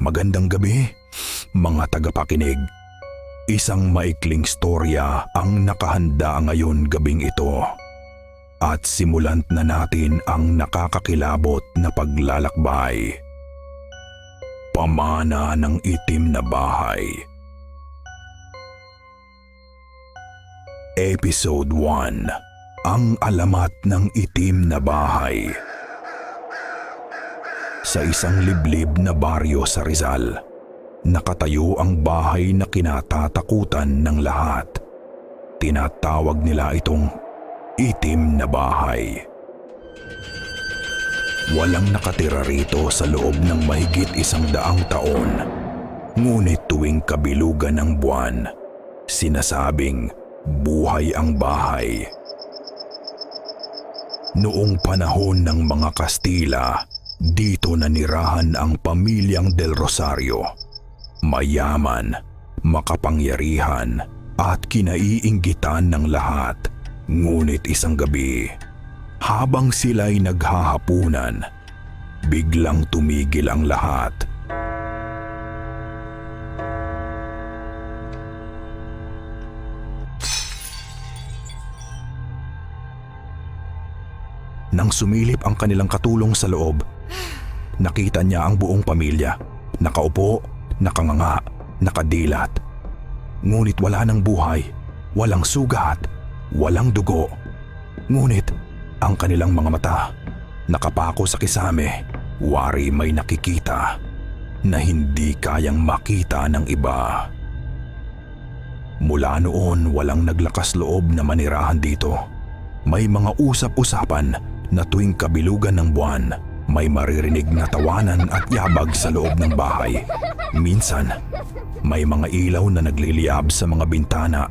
Magandang gabi, mga tagapakinig. Isang maikling storya ang nakahanda ngayon gabing ito. At simulan na natin ang nakakakilabot na paglalakbay. Pamana ng itim na bahay. Episode 1 Ang alamat ng itim na bahay Sa isang liblib na baryo sa Rizal, nakatayo ang bahay na kinatatakutan ng lahat. Tinatawag nila itong itim na bahay. Walang nakatira rito sa loob ng mahigit isang daang taon. Ngunit tuwing kabilugan ng buwan, sinasabing buhay ang bahay. Noong panahon ng mga Kastila, dito nanirahan ang pamilyang Del Rosario. Mayaman, makapangyarihan, at kinaiinggitan ng lahat. Ngunit isang gabi, habang sila'y naghahapunan, biglang tumigil ang lahat. Nang sumilip ang kanilang katulong sa loob, nakita niya ang buong pamilya. Nakaupo, nakanganga, nakadilat. Ngunit wala ng buhay, walang sugat, walang dugo. Ngunit ang kanilang mga mata, nakapako sa kisame, wari may nakikita na hindi kayang makita ng iba. Mula noon walang naglakas loob na manirahan dito. May mga usap-usapan na tuwing kabilugan ng buwan, may maririnig na tawanan at yabag sa loob ng bahay. Minsan, may mga ilaw na nagliliyab sa mga bintana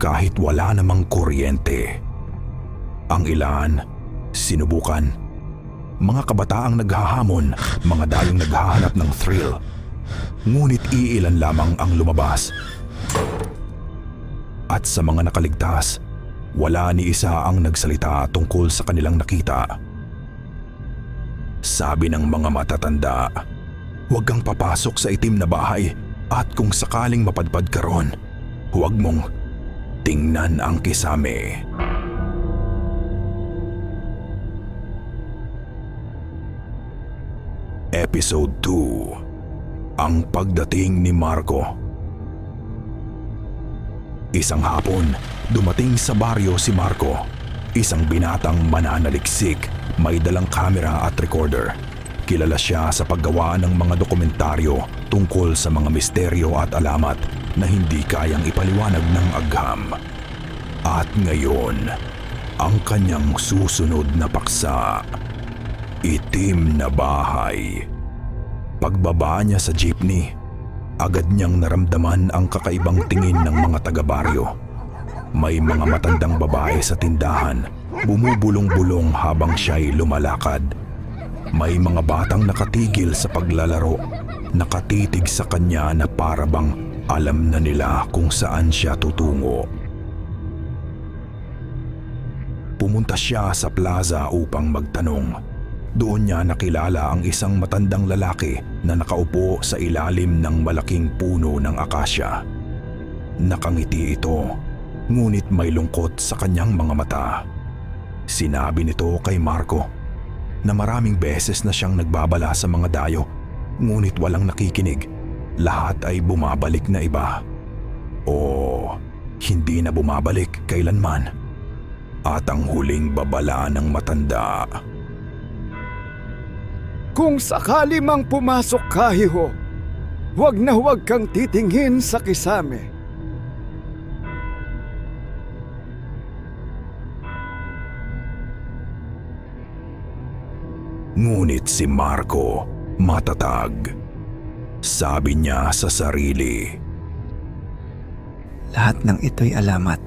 kahit wala namang kuryente. Ang ilan, sinubukan. Mga kabataang naghahamon, mga dayong naghahanap ng thrill. Ngunit iilan lamang ang lumabas. At sa mga nakaligtas, wala ni isa ang nagsalita tungkol sa kanilang nakita. Sabi ng mga matatanda, huwag kang papasok sa itim na bahay at kung sakaling mapadpad ka ron, huwag mong tingnan ang kisame. Episode 2 Ang pagdating ni Marco Isang hapon, dumating sa baryo si Marco. Isang binatang mananaliksik, may dalang kamera at recorder. Kilala siya sa paggawa ng mga dokumentaryo tungkol sa mga misteryo at alamat na hindi kayang ipaliwanag ng agham. At ngayon, ang kanyang susunod na paksa, itim na bahay. Pagbaba niya sa jeepney, agad niyang naramdaman ang kakaibang tingin ng mga taga-baryo. May mga matandang babae sa tindahan, bumubulong-bulong habang siya'y lumalakad. May mga batang nakatigil sa paglalaro, nakatitig sa kanya na parabang alam na nila kung saan siya tutungo. Pumunta siya sa plaza upang magtanong. Doon niya nakilala ang isang matandang lalaki na nakaupo sa ilalim ng malaking puno ng akasya. Nakangiti ito, ngunit may lungkot sa kanyang mga mata. Sinabi nito kay Marco na maraming beses na siyang nagbabala sa mga dayo, ngunit walang nakikinig. Lahat ay bumabalik na iba. O hindi na bumabalik kailanman. At ang huling babala ng matanda Kung sakali mang pumasok ka, hiho, huwag na huwag kang titingin sa kisame. Ngunit si Marco matatag. Sabi niya sa sarili, Lahat ng ito'y alamat.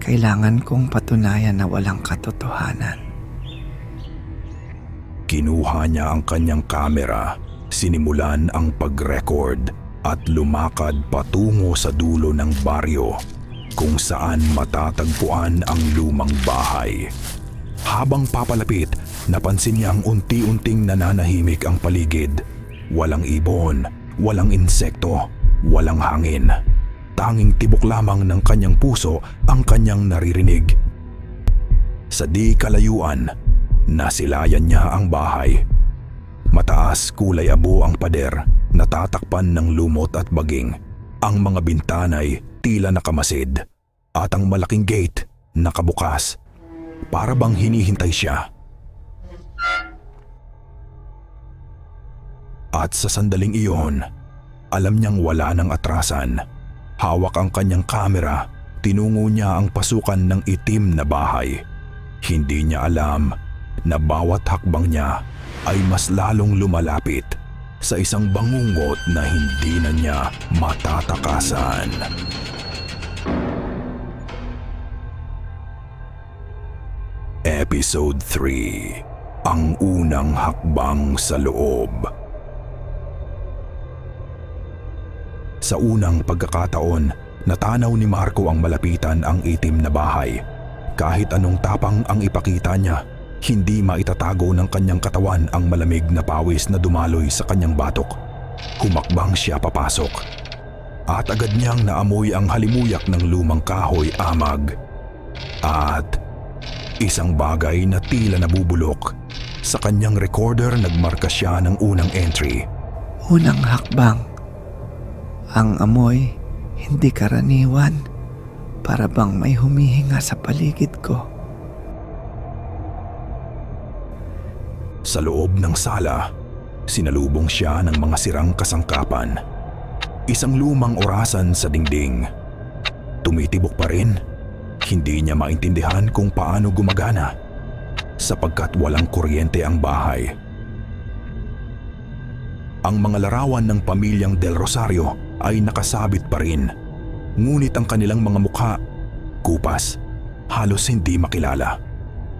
Kailangan kong patunayan na walang katotohanan. kinuha niya ang kanyang kamera, sinimulan ang pag-record at lumakad patungo sa dulo ng baryo kung saan matatagpuan ang lumang bahay. Habang papalapit, napansin niyang unti-unting nananahimik ang paligid. Walang ibon, walang insekto, walang hangin. Tanging tibok lamang ng kanyang puso ang kanyang naririnig. Sa di kalayuan, nasilayan niya ang bahay. Mataas kulay abo ang pader, natatakpan ng lumot at baging. Ang mga bintanay tila nakamasid at ang malaking gate nakabukas. Para bang hinihintay siya. At sa sandaling iyon, alam niyang wala ng atrasan. Hawak ang kanyang kamera, tinungo niya ang pasukan ng itim na bahay. Hindi niya alam na bawat hakbang niya ay mas lalong lumalapit sa isang bangungot na hindi na niya matatakasan. Episode 3 Ang unang hakbang sa loob Sa unang pagkakataon, natanaw ni Marco ang malapitan ang itim na bahay. Kahit anong tapang ang ipakita niya, hindi maitatago ng kanyang katawan ang malamig na pawis na dumaloy sa kanyang batok. Humakbang siya papasok. At agad niyang naamoy ang halimuyak ng lumang kahoy amag. At isang bagay na tila nabubulok. Sa kanyang recorder nagmarka siya ng unang entry. Unang hakbang. Ang amoy, hindi karaniwan. Para bang may humihinga sa paligid ko. Sa loob ng sala, sinalubong siya ng mga sirang kasangkapan. Isang lumang orasan sa dingding. Tumitibok pa rin. Hindi niya maintindihan kung paano gumagana sapagkat walang kuryente ang bahay. Ang mga larawan ng pamilyang Del Rosario ay nakasabit pa rin. Ngunit ang kanilang mga mukha, kupas, halos hindi makilala.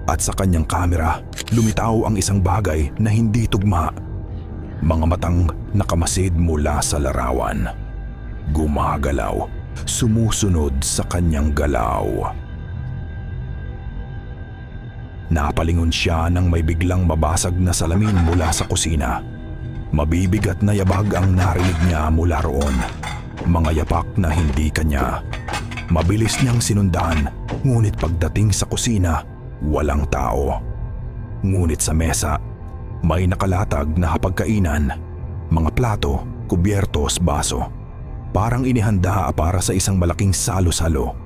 At sa kanyang kamera, lumitaw ang isang bagay na hindi tugma. Mga matang nakamasid mula sa larawan. Gumagalaw, sumusunod sa kanyang galaw. Napalingon siya nang may biglang mabasag na salamin mula sa kusina. Mabibigat na yabag ang narinig niya mula roon. Mga yapak na hindi kanya. Mabilis niyang sinundan, ngunit pagdating sa kusina, walang tao. Ngunit sa mesa, may nakalatag na hapagkainan, mga plato, kubyertos, baso. Parang inihanda para sa isang malaking salo-salo.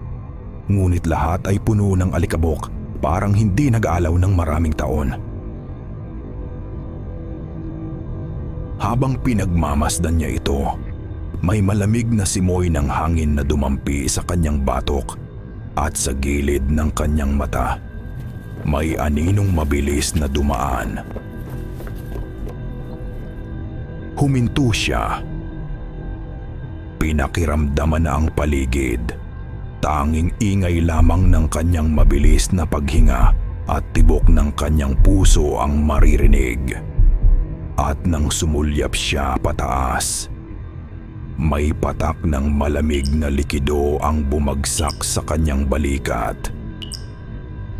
Ngunit lahat ay puno ng alikabok, parang hindi nag-alaw ng maraming taon. Habang pinagmamasdan niya ito, may malamig na simoy ng hangin na dumampi sa kanyang batok at sa gilid ng kanyang mata. May aninong mabilis na dumaan. Huminto siya. Pinakiramdaman na ang paligid. Tanging ingay lamang ng kanyang mabilis na paghinga at tibok ng kanyang puso ang maririnig. At nang sumulyap siya pataas, may patak ng malamig na likido ang bumagsak sa kanyang balikat.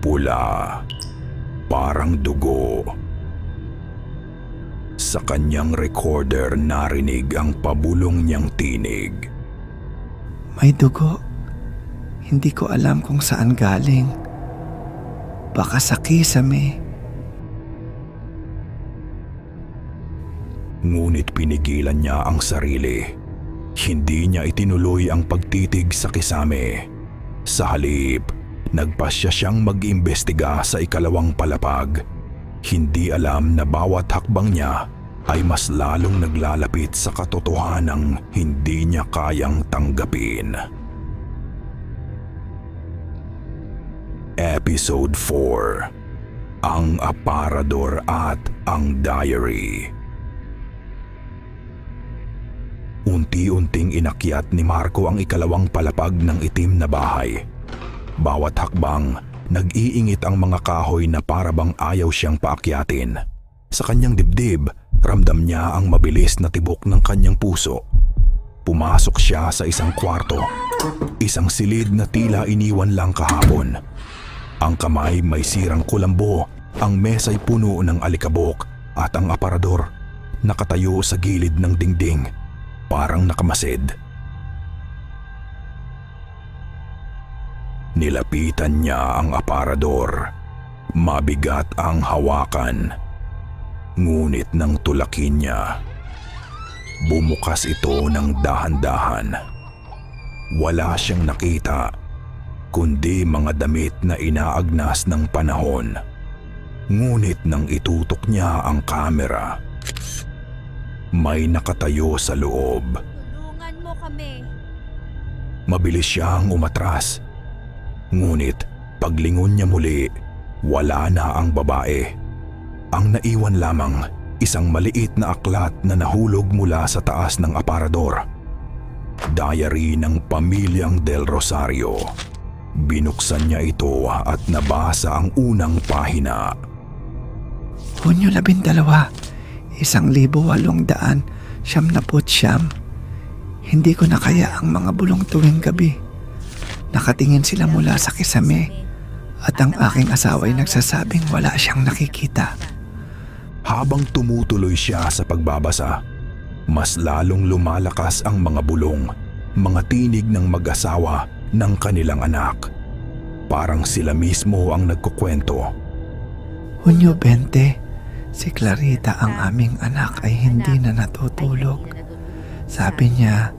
Pula, parang dugo. Sa kanyang recorder narinig ang pabulong niyang tinig. May dugo. Hindi ko alam kung saan galing. Baka sa kisame. Ngunit pinigilan niya ang sarili. Hindi niya itinuloy ang pagtitig sa kisame. Sa halip, nagpasya siyang mag-imbestiga sa ikalawang palapag. Hindi alam na bawat hakbang niya ay mas lalong naglalapit sa katotohanang hindi niya kayang tanggapin. Episode 4 Ang Aparador at ang Diary Unti-unting inakyat ni Marco ang ikalawang palapag ng itim na bahay. Bawat hakbang, nag-iingit ang mga kahoy na parabang ayaw siyang paakyatin. Sa kanyang dibdib, ramdam niya ang mabilis na tibok ng kanyang puso. Pumasok siya sa isang kwarto. Isang silid na tila iniwan lang kahapon. Ang kamay may sirang kulambo, ang mesa'y puno ng alikabok at ang aparador nakatayo sa gilid ng dingding, parang nakamasid. Nilapitan niya ang aparador. Mabigat ang hawakan. Ngunit nang tulakin niya, bumukas ito ng dahan-dahan. Wala siyang nakita, kundi mga damit na inaagnas ng panahon. Ngunit nang itutok niya ang kamera, may nakatayo sa loob. Tulungan mo kami. Mabilis siyang umatras. Ngunit paglingon niya muli, wala na ang babae. Ang naiwan lamang isang maliit na aklat na nahulog mula sa taas ng aparador. Diary ng pamilyang Del Rosario. Binuksan niya ito at nabasa ang unang pahina. Hunyo labindalawa, isang libo walong daan, siyam na siyam. Hindi ko na kaya ang mga bulong tuwing gabi. Nakatingin sila mula sa kisame at ang aking asawa ay nagsasabing wala siyang nakikita. Habang tumutuloy siya sa pagbabasa, mas lalong lumalakas ang mga bulong, mga tinig ng mag-asawa ng kanilang anak. Parang sila mismo ang nagkukwento. Hunyo 20, si Clarita ang aming anak ay hindi na natutulog. Sabi niya,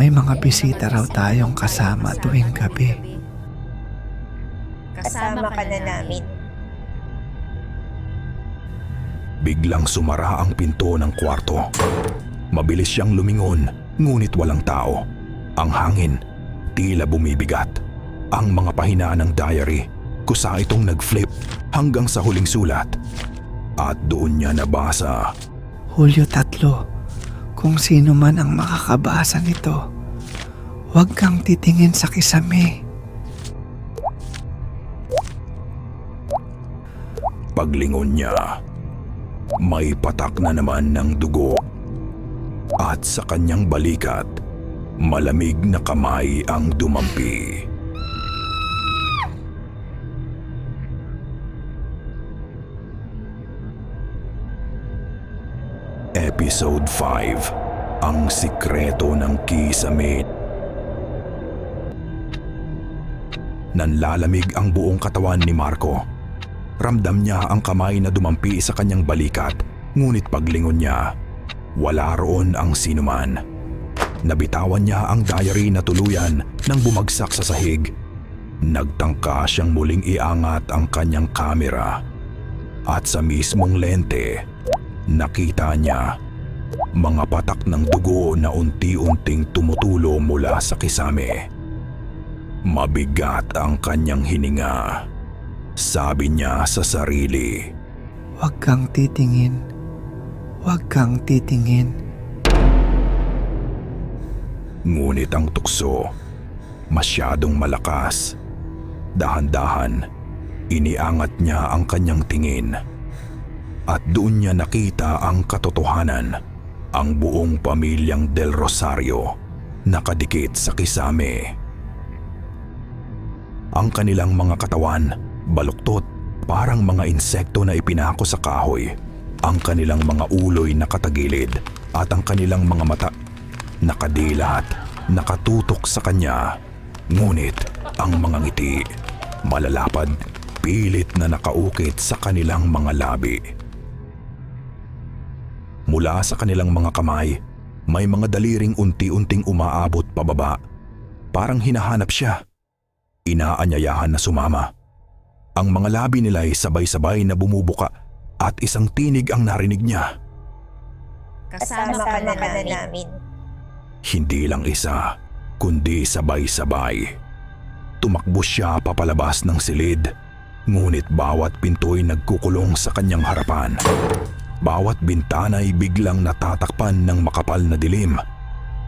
may mga bisita raw tayong kasama tuwing gabi. Kasama ka na namin. Biglang sumara ang pinto ng kwarto. Mabilis siyang lumingon, ngunit walang tao. Ang hangin, tila bumibigat. Ang mga pahina ng diary, kusa itong nag-flip hanggang sa huling sulat. At doon niya nabasa, Hulyo tatlo, kung sino man ang makakabasa nito, huwag kang titingin sa kisame. paglingon niya. May patak na naman ng dugo. At sa kanyang balikat, malamig na kamay ang dumampi. Episode 5 Ang Sikreto ng Kisame Nanlalamig ang buong katawan ni Marco. Ramdam niya ang kamay na dumampi sa kanyang balikat, ngunit paglingon niya, wala roon ang sinuman. Nabitawan niya ang diary na tuluyan nang bumagsak sa sahig. Nagtangka siyang muling iangat ang kanyang kamera. At sa mismong lente, nakita niya mga patak ng dugo na unti-unting tumutulo mula sa kisame. Mabigat ang kanyang hininga. Sabi niya sa sarili, Huwag kang titingin. Huwag kang titingin. ngunit ang tukso masyadong malakas. Dahan-dahan, iniangat niya ang kanyang tingin. At doon niya nakita ang katotohanan, ang buong pamilyang Del Rosario nakadikit sa kisame. Ang kanilang mga katawan, baluktot, parang mga insekto na ipinako sa kahoy. Ang kanilang mga uloy nakatagilid at ang kanilang mga mata nakadilat, nakatutok sa kanya. Ngunit ang mga ngiti, malalapad, pilit na nakaukit sa kanilang mga labi. Mula sa kanilang mga kamay, may mga daliring unti-unting umaabot pababa. Parang hinahanap siya. Inaanyayahan na sumama. Ang mga labi nila ay sabay-sabay na bumubuka at isang tinig ang narinig niya. Kasama ka na namin. Hindi lang isa, kundi sabay-sabay. Tumakbo siya papalabas ng silid, ngunit bawat pinto'y nagkukulong sa kanyang harapan. Bawat bintana ay biglang natatakpan ng makapal na dilim.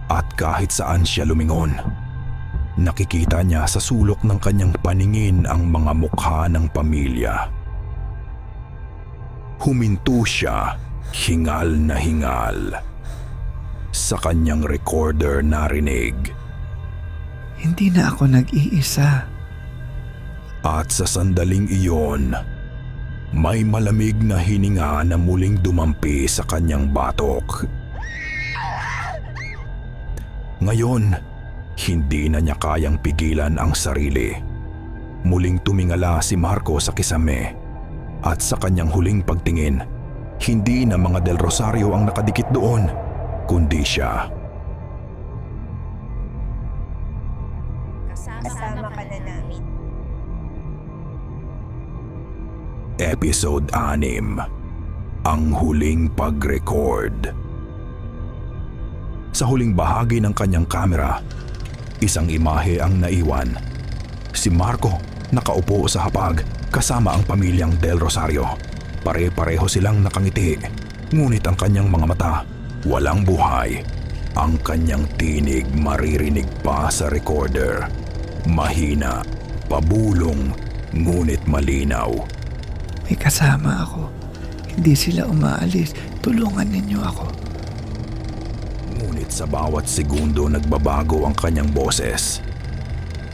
At kahit saan siya lumingon, nakikita niya sa sulok ng kanyang paningin ang mga mukha ng pamilya. Huminto siya, hingal na hingal. Sa kanyang recorder narinig Hindi na ako nag-iisa. at sa sandaling iyon, May malamig na hininga na muling dumampi sa kanyang batok. Ngayon, hindi na niya kayang pigilan ang sarili. Muling tumingala si Marco sa kisame at sa kanyang huling pagtingin, hindi na mga Del Rosario ang nakadikit doon, kundi siya. Kasama, ka na namin. Episode 6 Ang Huling Pag-Record Sa huling bahagi ng kanyang kamera, isang imahe ang naiwan. Si Marco nakaupo sa hapag kasama ang pamilyang Del Rosario. Pare-pareho silang nakangiti, ngunit ang kanyang mga mata walang buhay. Ang kanyang tinig maririnig pa sa recorder. Mahina, pabulong, ngunit malinaw. May kasama ako. Hindi sila umaalis. Tulungan ninyo ako. Ngunit sa bawat segundo nagbabago ang kanyang boses.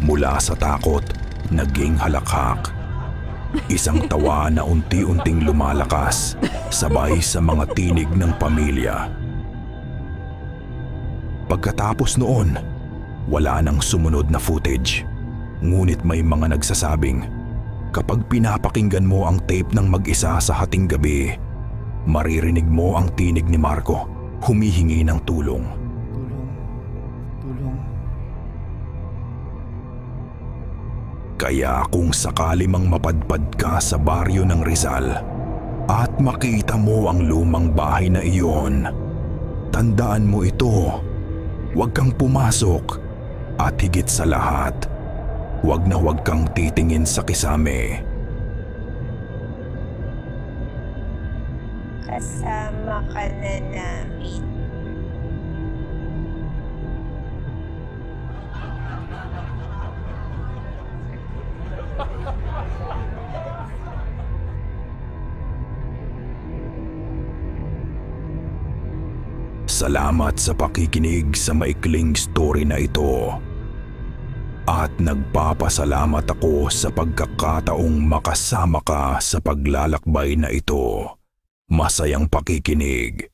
Mula sa takot, naging halakhak. Isang tawa na unti-unting lumalakas, sabay sa mga tinig ng pamilya. Pagkatapos noon, wala nang sumunod na footage. Ngunit may mga nagsasabing, kapag pinapakinggan mo ang tape ng mag-isa sa hating gabi, maririnig mo ang tinig ni Marco humihingi ng tulong. Tulong. Tulong. Kaya kung sakali mang mapadpad ka sa baryo ng Rizal at makita mo ang lumang bahay na iyon, tandaan mo ito. Huwag kang pumasok at higit sa lahat, huwag na huwag kang titingin sa kisame. Kasama ka na namin. Salamat sa pakikinig sa maikling story na ito. At nagpapasalamat ako sa pagkakataong makasama ka sa paglalakbay na ito. Masayang pakikinig.